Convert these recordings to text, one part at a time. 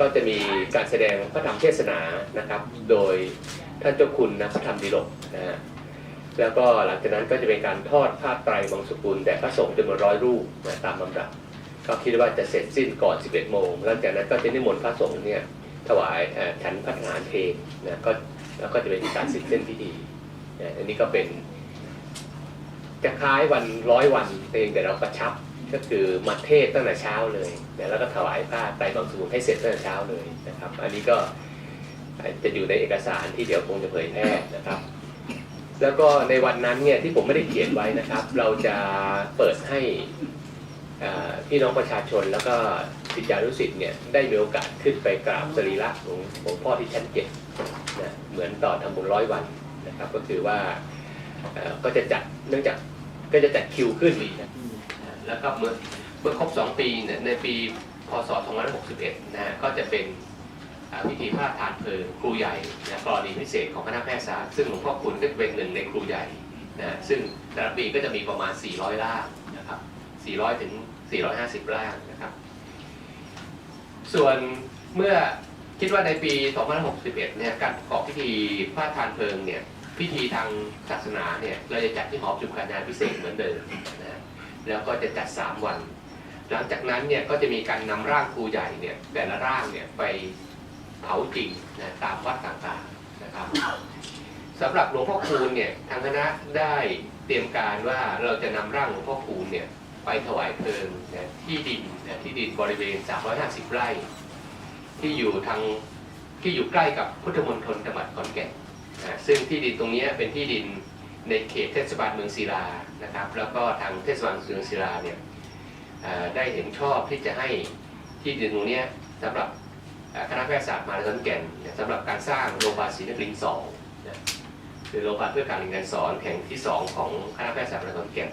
ก็จะมีการแสดงพระธรรมเทศนานะครับ โดยท่านเจ้าคุณนะพระธรรมดิลกนะฮะแล้วก็หลังจากนั้นก็จะเป็นการทอดผ้าไตรบังสุกุลแด่พระสงฆ์จำนวนร้อยรูปนะตามลำดับ ก็คิดว่าจะเสร็จสิ้นก่อน 11 โมงหลังจากนั้นก็จะนิมนต์พระสงฆ์เนี่ยถวายฉันพัฒนานเพลงนะก็แล้วก็จะเป็นการสิ้นเส้นพิธีนะอันนี้ก็เป็นจะคล้ายวันร้อยวันเองแต่เรากระชับ ก็คือมาเทศตั้งแต่เช้าเลยนะแล้วก็ถวายผ้าไตรบังสุกุลให้เสร็จตั้งแต่เช้าเลยนะครับ อันนี้ก็จะอยู่ในเอกสารที่เดี๋ยวคงจะเผยแพร่นะครับ แล้วก็ในวันนั้นเนี่ยที่ผมไม่ได้เขียนไว้นะครับ เราจะเปิดให้พี่น้องประชาชนแล้วก็ศิษยานุศิษย์เนี่ยได้มีโอกาสขึ้นไปกราบสรีระของหลวงพ่อที่ชั้นเจ็ดนะเหมือนต่อทำบุญร้อยวันนะครับ ก็คือว่าก็จะจัดเนื่องจากก็จะจัดคิวขึ้นอีกนะ แล้วก็เมื่อเมื่อครบ 2 ปีเนี่ยในปีพศ 2561 นะฮะก็จะเป็นพิธีพระราทานเพลิงครูใหญ่นะกรณีพิเศษของคณะแพทยศาสตร์ซึ่งหลวงพ่อคุณก็เป็นหนึ่งในครูใหญ่นะซึ่งแต่ละปีก็จะมีประมาณ 400ร่างนะครับ 400 ถึง 450ร่างนะครับ ส่วนเมื่อคิดว่าในปี 2561 เนี่ยการประกอบพิธีพระราทานเพลิงเนี่ยพิธีทางศาสนาเนี่ยเราจะจัดที่หอประชุมคณพิเศษเหมือนเดิมนะฮะ แล้วก็จะจัด 3 วัน หลังจากนั้นเนี่ยก็จะมีการนำร่างครูใหญ่เนี่ยแต่ละร่างเนี่ยไปเผาจริงนะตามวัดต่างๆนะครับสำหรับหลวงพ่อคูณเนี่ยทางคณะได้เตรียมการว่าเราจะนำร่างหลวงพ่อคูณเนี่ยไปถวายเพลิงนะที่ดินนะที่ดินบริเวณ 350 ไร่ ที่อยู่ทางที่อยู่ใกล้กับพุทธมณฑลจังหวัดขอนแก่นนะซึ่งที่ดินตรงนี้เป็นที่ดิน ในเขตเทศบาลเมืองศิลานะครับ แล้วก็ทางเทศบาลเมืองศิลาเนี่ยได้เห็นชอบที่จะให้ที่ดินตรงนี้สำหรับคณะแพทยศาสตร์มหาวิทยาลัยขอนแก่นสำหรับการสร้างโรงพยาบาลศรีนครินทร์สองคือโรงพยาบาลเพื่อการเรียนการสอนแห่งที่สองของคณะแพทยศาสตร์มหาวิทยาลัยขอนแก่น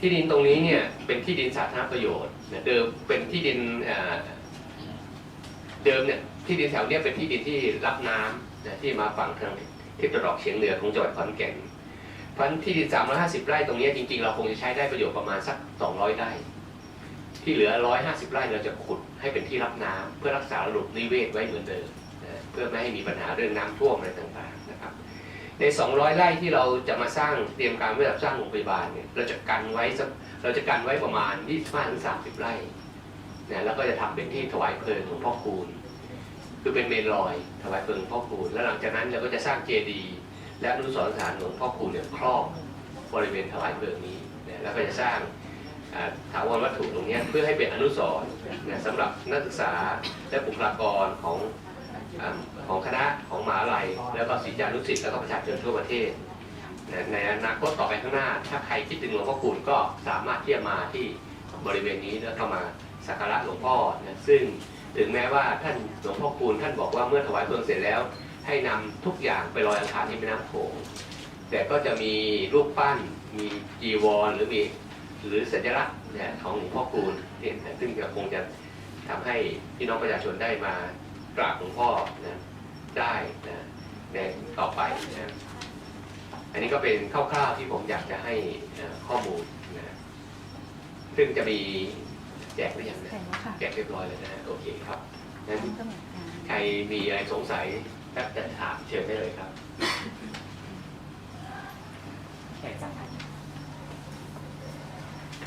ที่ดินตรงนี้เนี่ยเป็นที่ดินสาธารณประโยชน์เดิมเป็นที่ดินเดิมเนี่ยที่ดินแถวเนี้ยเป็นที่ดินที่รับน้ำที่มาฝั่งทาง ทิศตะวันออกเฉียงเหนือของจังหวัดขอนแก่นพันที่ 350 ไร่ตรงนี้จริงๆ เราคงจะใช้ได้ประโยชน์ประมาณสัก 200 ไร่ ที่เหลือ 150 ไร่เราจะขุดให้เป็นที่รับน้ำเพื่อรักษาระบบนิเวศไว้เหมือนเดิมนะเพื่อไม่ให้มีปัญหาเรื่องน้ำท่วมอะไรต่างๆนะครับ ใน 200 ไร่ที่เราจะมาสร้างเตรียมการไว้สำหรับสร้างโรงพยาบาลเนี่ยเราจะกันไว้สักเราจะกันไว้ประมาณ 25-30 ไร่นะแล้วก็จะทำเป็นที่ถวายเพลิงหลวงพ่อคูณ คือเป็นเมนลอยถวายเพลิงหลวงพ่อคูณแล้วหลังจากนั้นเราก็จะสร้างเจดีย์และอนุสรณ์สถานหลวงพ่อคูณเนี่ยครอบบริเวณถวายเพลิงนี้นะแล้วก็จะสร้างถาวรวัตถุตรงนี้เพื่อให้เป็นอนุสรณ์นะสำหรับนักศึกษาและบุคลากรของอของคณะของมหาลัย แล้วก็ศิษยานุศิษย์แล้วก็ประชาชนทั่วประเทศในอนาคตต่อไปข้างหน้า ถ้าใครคิดถึงหลวงพ่อคูณก็สามารถที่จะมาที่บริเวณนี้แล้วก็มาสักการะหลวงพ่อนะซึ่ง ถึงแม้ว่าท่านหลวงพ่อคูณท่านบอกว่าเมื่อถวายเพลิงเสร็จแล้ว ให้นำทุกอย่างไปลอยอังคารที่แม่น้ำโขงแต่ก็จะมีรูปปั้น มีจีวรหรือมีหรือสัญลักษณ์เนี่ยของหลวงพ่อคูณเนี่ยซึ่งจะคงจะทำให้พี่น้องประชาชนได้มากราบหลวงพ่อนะได้นะในต่อไปนะอันนี้ก็เป็นคร่าวๆที่ผมอยากจะให้ข้อมูลนะซึ่งจะมี แจกหรือยังนะแข่งแล้วค่ะแจกเรียบร้อยแล้วนะฮะโอเคครับงั้นก็เหมือนกันใครมีอะไรสงสัยก็จะถามเชิญได้เลยครับแขกสังคัญ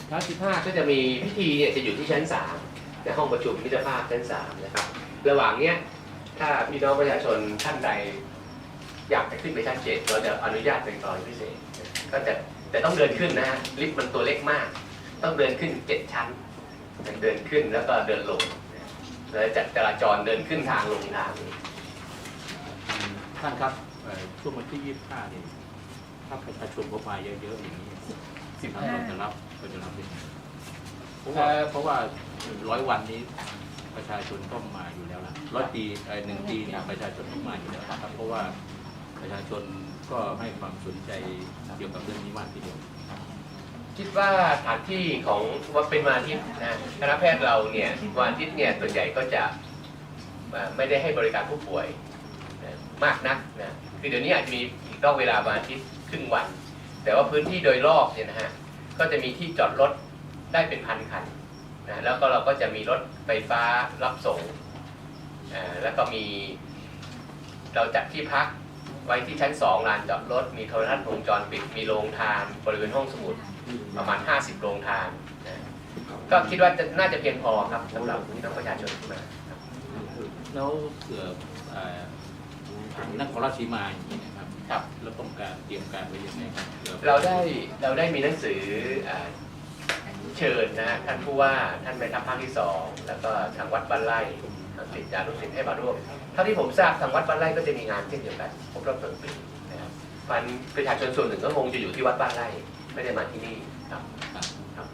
ท้าสิบห้าก็จะมีพิธีเนี่ยจะอยู่ที่ชั้นสามในห้องประชุมมิตรภาพชั้นสามนะครับ ระหว่างเนี้ยถ้าพี่น้องประชาชนท่านใด อยากจะขึ้นไปชั้นเจ็ดเราจะอนุญาตเป็นกรณีพิเศษ ก็จะแต่ต้องเดินขึ้นนะฮะลิฟต์มันตัวเล็กมาก ต้องเดินขึ้นเจ็ดชั้น เดินขึ้นแล้วก็เดินลงเราจะจัดจราจรเดินขึ้นทางลงทางท่านครับเอ่อช่วงวันที่25นี่ถ้าประชาชนเข้ามาเยอะๆอย่างนี้สิบห้าเราจะรับเราจะรับยังไงเพราะว่าเพราะว่าร้อยวันนี้ประชาชนต้องมาอยู่แล้วล่ะร้อยปีเอ่อหนึ่งปีเนี่ยประชาชนต้องมาอยู่แล้วครับ เพราะว่าประชาชนก็ให้ความสนใจเกี่ยวกับเรื่องนี้มากทีเดียว คิดว่าสถานที่ของว่าเป็นวันอาทิตย์นะคณะแพทย์เราเนี่ยวันอาทิตย์เนี่ยส่วนใหญ่ก็จะไม่ได้ให้บริการผู้ป่วยนะมากนักนะคือเดี๋ยวนี้อาจจะมีนอกเวลาวันอาทิตย์ครึ่งวัน แต่ว่าพื้นที่โดยรอบเนี่ยนะฮะก็จะมีที่จอดรถได้เป็นพันคันนะแล้วก็เราก็จะมีรถไฟฟ้ารับส่งอ่าแล้วก็มีเราจัดที่พัก ไว้ที่ชั้นสองลานจอดรถ มีโทรทัศน์วงจรปิด มีโรงทาน บริเวณห้องสมุดประมาณ 50 โรงทานนะก็คิดว่าจะน่าจะเพียงพอครับสำหรับพี่น้องประชาชนที่มาครับแล้วเผื่อเอ่อทางนครราชสีมาอย่างนี้นะครับครับแล้วต้องการเตรียมการไว้ยังไงครับผื่อเราได้เราได้มีหนังสืออ่าเชิญนะฮะท่านผู้ว่าท่านแม่ทัพภาคที่สองแล้วก็ทางวัดบ้านไร่ทาง ศิษยานุศิษย์ให้มาร่วมเท่าที่ผมทราบทางวัดบ้านไร่ก็จะมีงานเช่นเดียวกันครบรอบหนึ่งปีนะครับมันประชาชนส่วนหนึ่งก็คงจะอยู่ที่วัดบ้านไร่ไม่ได้มาที่นี่ครับครับครับ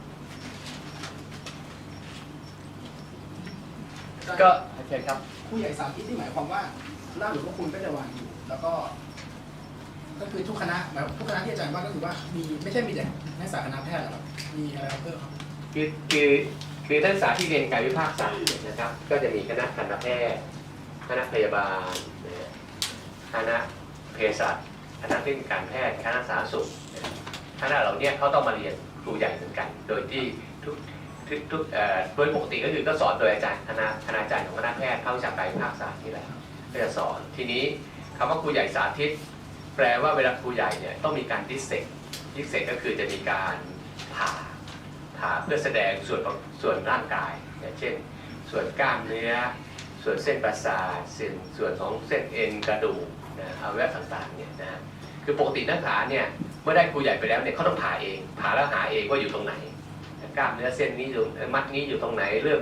ก็เชิญครับผู้ใหญ่สาธิตที่หมายความว่าหน้าหลวงพ่อคุณก็จะวางอยู่ แล้วก็ ก็คือทุกคณะหมายทุกคณะที่อาจารย์ว่าก็คือว่ามีไม่ใช่มีแต่นักศึกษาคณะแพทย์หรอกครับมีอะไรเพิ่มครับคือคือ คือนักศึกษาที่เรียนกายวิภาคศาสตร์นะครับ ก็จะมีคณะทันตแพทย์คณะพยาบาลคณะเภสัชคณะเทคนิคการแพทย์คณะสาธารณสุขคณะเหล่านี้เขาต้องมาเรียนครูใหญ่เหมือนกัน โดยที่ทุกทุกทุกโดยปกติก็คือก็สอนโดยอาจารย์คณะคณาจารย์ของคณะแพทย์เข้าจากกายวิภาคศาสตร์นี่แหละก็จะสอนทีนี้คำว่าครูใหญ่สาธิต แปลว่าเวลาครูใหญ่เนี่ยต้องมีการดิสเซกดิสเซกก็คือจะมีการผ่า เพื่อแสดงส่วนส่วนร่างกายอย่างเช่น ส่วนกล้ามเนื้อ ส่วนเส้นประสาทส่วนส่วนของเส้นเอ็นกระดูกนะอวัยวะต่างๆเนี่ยนะคือปกตินักผ่าเนี่ยเมื่อได้ครูใหญ่ไปแล้วเนี่ยเขาต้องผ่าเองผ่าแล้วหาเองว่าอยู่ตรงไหนกล้ามเนื้อเส้นนี้อยู่มัดนี้อยู่ตรงไหนเรื่อง